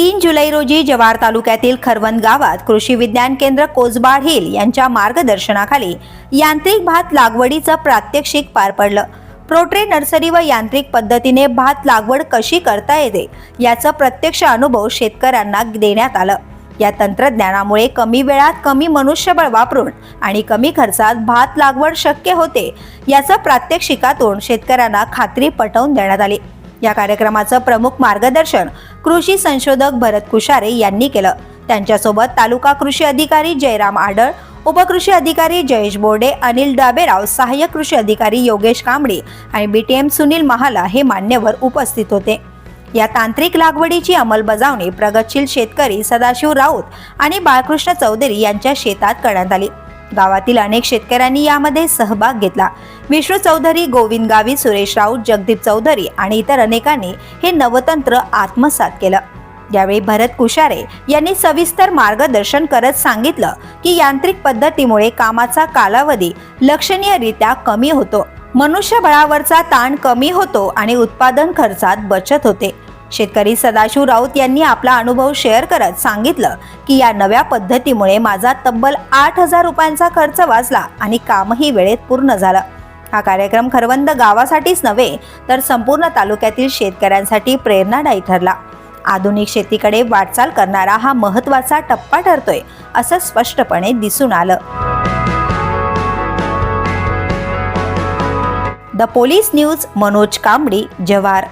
तीन जुलै रोजी जव्हार तालुक्यातील खरवंद गावात कृषी विज्ञान केंद्र कोसबाड हिल यांच्या मार्गदर्शनाखाली यांत्रिक भात लागवडीचं प्रात्यक्षिक पार पडलं. प्रोट्रे नर्सरी व यांत्रिक पद्धतीने भात लागवड कशी करता येते याचा प्रत्यक्ष अनुभव शेतकऱ्यांना देण्यात आलं. या तंत्रज्ञानामुळे कमी वेळात कमी मनुष्यबळ वापरून आणि कमी खर्चात भात लागवड शक्य होते याचं प्रात्यक्षिकातून शेतकऱ्यांना खात्री पटवून देण्यात आली. या कार्यक्रमाचं प्रमुख मार्गदर्शन कृषी संशोधक भरत कुशारे यांनी केलं. त्यांच्यासोबत तालुका कृषी अधिकारी जयराम आडळ उपकृषी अधिकारी जयेश बोर्डे अनिल डाबेराव सहाय्यक कृषी अधिकारी योगेश कांबळे आणि बीटीएम सुनील महाला हे मान्यवर उपस्थित होते. या तांत्रिक लागवडीची अंमलबजावणी प्रगतशील शेतकरी सदाशिव राऊत आणि बाळकृष्ण चौधरी यांच्या शेतात करण्यात आली. गावातील अनेक शेतकऱ्यांनी यामध्ये सहभाग घेतला. विष्णू चौधरी गोविंद गावी सुरेश राऊत जगदीप चौधरी आणि इतर अनेकांनी हे नवतंत्र आत्मसात केलं. यावेळी भरत कुशारे यांनी सविस्तर मार्गदर्शन करत सांगितलं की यांत्रिक पद्धतीमुळे कामाचा कालावधी लक्षणीयरित्या कमी होतो. मनुष्यबळावरचा ताण कमी होतो आणि उत्पादन खर्चात बचत होते. शेतकरी सदाशिव राऊत यांनी आपला अनुभव शेअर करत सांगितलं की या नव्या पद्धतीमुळे माझा तब्बल आठ हजार रुपयांचा खर्च वाचला आणि कामही वेळेत पूर्ण झालं. हा कार्यक्रम खरवंद गावासाठीच नव्हे तर संपूर्ण तालुक्यातील शेतकऱ्यांसाठी प्रेरणादायी ठरला. आधुनिक शेतीकडे वाटचाल करणारा हा महत्त्वाचा टप्पा ठरतोय असं स्पष्टपणे दिसून आलं. The police news Manoj Kambdi Jawhar.